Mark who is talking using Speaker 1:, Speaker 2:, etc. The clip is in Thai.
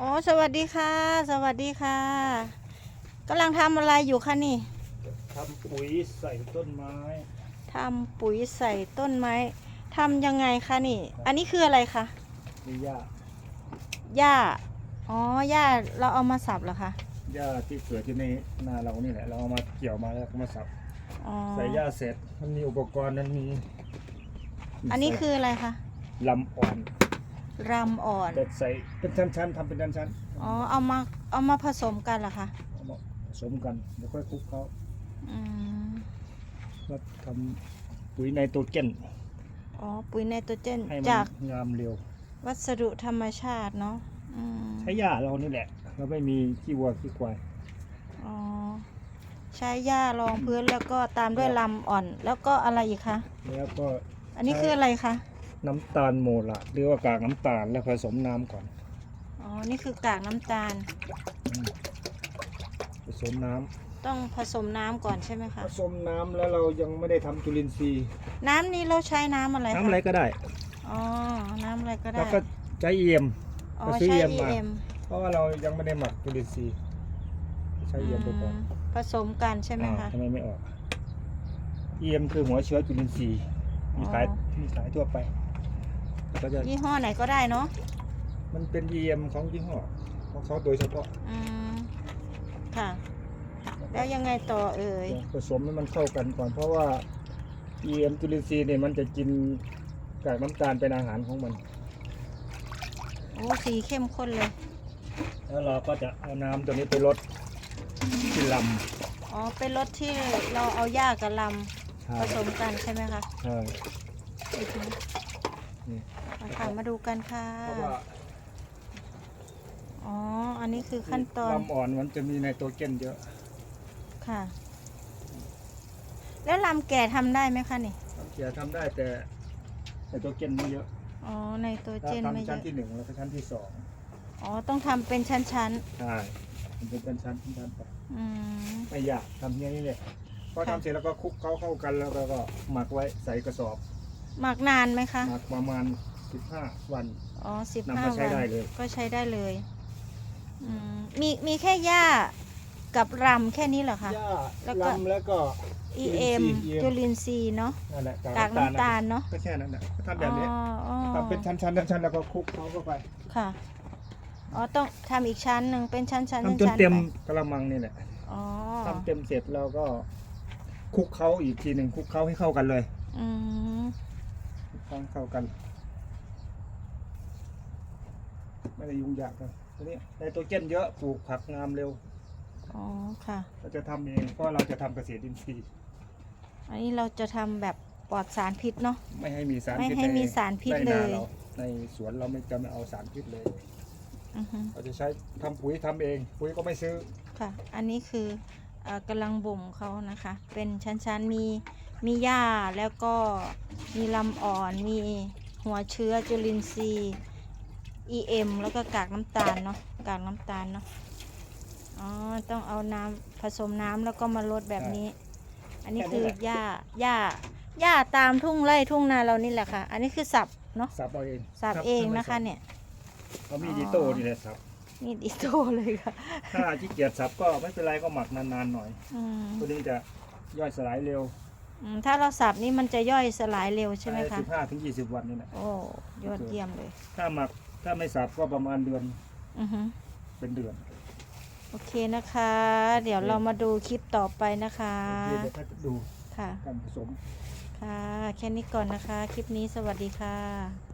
Speaker 1: อ๋อ สวัสดีค่ะ สวัสดีค่ะกำลังทำอะไรอยู่คะนี่
Speaker 2: ทำปุ๋ยใส่ต้นไม้
Speaker 1: ทำปุ๋ยใส่ต้นไม้ทำยังไงคะนี่ อันนี้คืออะไรคะ
Speaker 2: มีหญ้า
Speaker 1: หญ้าอ๋อหญ้าเราเอามาสับเหรอคะ
Speaker 2: หญ้าที่เกิดที่ในนาเรานี่แหละ เราเอามาเกี่ยวมาแล้วก็มาสับ
Speaker 1: อ๋อ
Speaker 2: ใส่หญ้าเสร็จมันมีอุปกรณ์นั้นมี
Speaker 1: อันนี้คืออะไรคะ
Speaker 2: ลำอ่อน
Speaker 1: รำอ่อน
Speaker 2: แต่ใส่เป็นชั้นๆทำเป็นชั้น
Speaker 1: อ๋อ เอามา เอามาผสมกันเหรอคะ
Speaker 2: ๆเอามาผสมกันเดี๋ยวค่อยคลุกเขา
Speaker 1: อืม
Speaker 2: แล้วทำปุ๋ยไนโตรเจน
Speaker 1: อ๋อ ปุ๋ยไนโตรเจน
Speaker 2: ให้มั
Speaker 1: จาก
Speaker 2: งามเร็ว
Speaker 1: วัสดุธรรมชาติเนาะ อืม
Speaker 2: ใช้หญ้าเรานี่แหละ เราไม่มีขี้วัวขี้ควาย
Speaker 1: อ๋อ ใช้หญ้ารองพื้นแล้วก็ตามด้วยลำอ่อน แล้วก็อะไรอีกคะ
Speaker 2: แล้วก็
Speaker 1: อันนี้คืออะไรคะ
Speaker 2: น้ำตาลโมละหรือว่ากากน้ำตาลแล้วผสมน้ำก่อน
Speaker 1: อ๋อ นี่คือกากน้ำตาล
Speaker 2: อืมผสมน้ำ
Speaker 1: ต้องผสมน้ำก่อนใช่ไหม
Speaker 2: ผ
Speaker 1: คะ
Speaker 2: สมน้ำแล้วเรายังไม่ได้ทำจุลินทรีย์
Speaker 1: น้ำนี้เราใช้น้ำอะไรคะ
Speaker 2: น้ำอะไรก็ได้
Speaker 1: อ๋อ น้ำอะไรก็ได้
Speaker 2: แล้วก็ใช้เอียม
Speaker 1: อ๋อ
Speaker 2: ก็ซื้อ
Speaker 1: ใช้
Speaker 2: EM มา
Speaker 1: EM
Speaker 2: เพราะว่าเรายังไม่ได้หมักจุลินทรีย์ใช้เอียมไปก่อน
Speaker 1: อืมผสมกันใช่ไหม
Speaker 2: อ้าว
Speaker 1: คะ
Speaker 2: ทำไมไม่ออกเอียมคือหัวเชื้อจุลินทรีย์มีขาย
Speaker 1: อ๋อ
Speaker 2: มีขายทั่วไปแล้ว ก็จะ
Speaker 1: ยี่ห้อไหนก็ได้เนาะ
Speaker 2: มันเป็นเอียมของยี่ห้อของเขาโดยเฉพาะ
Speaker 1: อืมค่ะ แล้วยังไงต่อเอ่ย
Speaker 2: ผสมให้มันเข้ากันก่อนเพราะว่าเอียมจุลินทรีย์เนี่ยมันจะกินกากน้ำตาลเป็นอาหารของมัน
Speaker 1: โอ้สีเข้มข้นเลย
Speaker 2: แล้วเราก็จะเอาน้ำตัวนี้ไปลดที่ล
Speaker 1: อ๋อเป็นรสที่เราเอาหญ้ากับลำำ
Speaker 2: ใช่
Speaker 1: ผสมกันใช่ไหมคะ
Speaker 2: ใช่
Speaker 1: อือฮึ
Speaker 2: นี่
Speaker 1: มาค่ะมาดูกันค่ะ
Speaker 2: เพราะว่า
Speaker 1: อ๋อ อันนี้คือขั้นตอน
Speaker 2: ลำอ่อนมันจะมีไนโตรเจนเยอะ
Speaker 1: ค่ะ แล้วลำแก่ทำได้ไหมคะนี่
Speaker 2: ลำเกียร์ทำได้แต่ไนโตรเจนไม่เยอะ
Speaker 1: อ๋อ ในตัว
Speaker 2: ถ้า
Speaker 1: เจนไม่
Speaker 2: ทำ
Speaker 1: เย
Speaker 2: ชั้น
Speaker 1: อะ
Speaker 2: ที่หนึ่งแล้วก็ชั้นที่สอง
Speaker 1: อ๋อ ต้องทำเป็นชั้น
Speaker 2: ใช่มันเป็นชั้นชั้นชั้นไป
Speaker 1: ๆ อืม
Speaker 2: ไม่ยากทำแค่นี้เลยพอ
Speaker 1: ค่ะ
Speaker 2: ทำเสร็จแล้วก็คลุกเข้าเข้ากันแล้วก็หมักไว้ใส่กระสอบ
Speaker 1: หมักนานไหมคะ
Speaker 2: หมักประมาณ 15 วัน
Speaker 1: อ๋อสิบ
Speaker 2: นำ
Speaker 1: ห้า
Speaker 2: มาใช้
Speaker 1: วัน
Speaker 2: ได้เลย
Speaker 1: ก็ใช้ได้เลยอืมมีมีแค่หญ้ากับรำแค่นี้เหรอคะ
Speaker 2: หญ้า
Speaker 1: แล้วก็
Speaker 2: ลำแล้วก็
Speaker 1: EM
Speaker 2: จุ
Speaker 1: จุ
Speaker 2: ลิ
Speaker 1: ลิน
Speaker 2: น
Speaker 1: ท
Speaker 2: ทรี
Speaker 1: รี
Speaker 2: ย์
Speaker 1: ย์เนาะ
Speaker 2: นั่นแหละ
Speaker 1: กากน้ำตาลเนาะ
Speaker 2: ก็แค่นั้นแหละก็ทำแบบนี้
Speaker 1: อ๋ออ๋อ
Speaker 2: ทำเป็นชั้นชั้นชั้นชั้นแล้วก็คลุกเขาเข้าไป
Speaker 1: ค่ะ อ๋อต้องทำอีกชั้นหนึ่งเป็นชั้นชั้น
Speaker 2: ทำจน
Speaker 1: ชั้น
Speaker 2: เต็ม
Speaker 1: ไป
Speaker 2: กระมังนี่แหละ
Speaker 1: อ๋อ
Speaker 2: ทำเต็มเสร็จเราก็คลุกเขาอีกทีหนึ่งคลุกเขาให้เข้ากันเลย
Speaker 1: อืม
Speaker 2: คลุกเขาให้เข้ากัน ไม่ได้ยุ่งยากเลยทีนี้ไนโตรเจนเยอะปลูกผักงามเร็ว
Speaker 1: อ๋อ ค่ะ
Speaker 2: เราจะทำเองเพราะเราจะทำเกษตรอินทรีย์
Speaker 1: อันนี้เราจะทำแบบปลอดสารพิษเนาะ
Speaker 2: ไม่ให้มีสาร
Speaker 1: ไม่
Speaker 2: พิษ
Speaker 1: ให้มี
Speaker 2: น
Speaker 1: สารพิษ
Speaker 2: ไร่นา
Speaker 1: เลย
Speaker 2: ราในสวนเราไม่จะไม่เอาสารพิษเลย
Speaker 1: อือฮึ
Speaker 2: เราจะใช้ทำปุ๋ยทำเอง ปุ๋ยก็ไม่ซื้อ
Speaker 1: ค่ะ อันนี้คือเออกำลังบ่มเขานะคะ เป็นชั้นๆ มี มีหญ้าแล้วก็มีลำอ่อน มีหัวเชื้อจุลินทรีย์ EM แล้วก็กากน้ำตาลเนาะกากน้ำตาลเนาะอ๋อต้องเอาน้ำผสมน้ำแล้วก็มาลดแบบนี้ อันนี้คือหญ้าหญ้าหญ้าตามทุ่งไร่ทุ่งนาเรานี่แหละค่ะ อันนี้คือสับเนาะ
Speaker 2: สับเอาเอง
Speaker 1: สับเองนะคะเนี่ย
Speaker 2: เรามีดีโต้นี่แหละสับ
Speaker 1: นี่ดิโตเลยค่ะ
Speaker 2: ถ้าขี้เกียจสับก็ไม่เป็นไรก็หมักนานๆหน่อย
Speaker 1: อืม
Speaker 2: ตัวนี้จะย่อยสลายเร็ว
Speaker 1: อืมถ้าเราสับนี่มันจะย่อยสลายเร็วใช่ไหมคะ
Speaker 2: สิบห้าถึงยี่สิบวันนี่แหละ
Speaker 1: โอ้ยอดเยี่ยมเลย
Speaker 2: ถ้าหมักถ้าไม่สับก็ประมาณเดือน
Speaker 1: อือฮึ
Speaker 2: เป็นเดือน
Speaker 1: โอเคนะคะ เดี๋ยวเรามาดูคลิปต่อไปนะคะ
Speaker 2: โอเคเดี๋ยวถ้าจะดู
Speaker 1: ค่ะ
Speaker 2: การผสม
Speaker 1: ค่ะ แค่นี้ก่อนนะคะ คลิปนี้สวัสดีค่ะ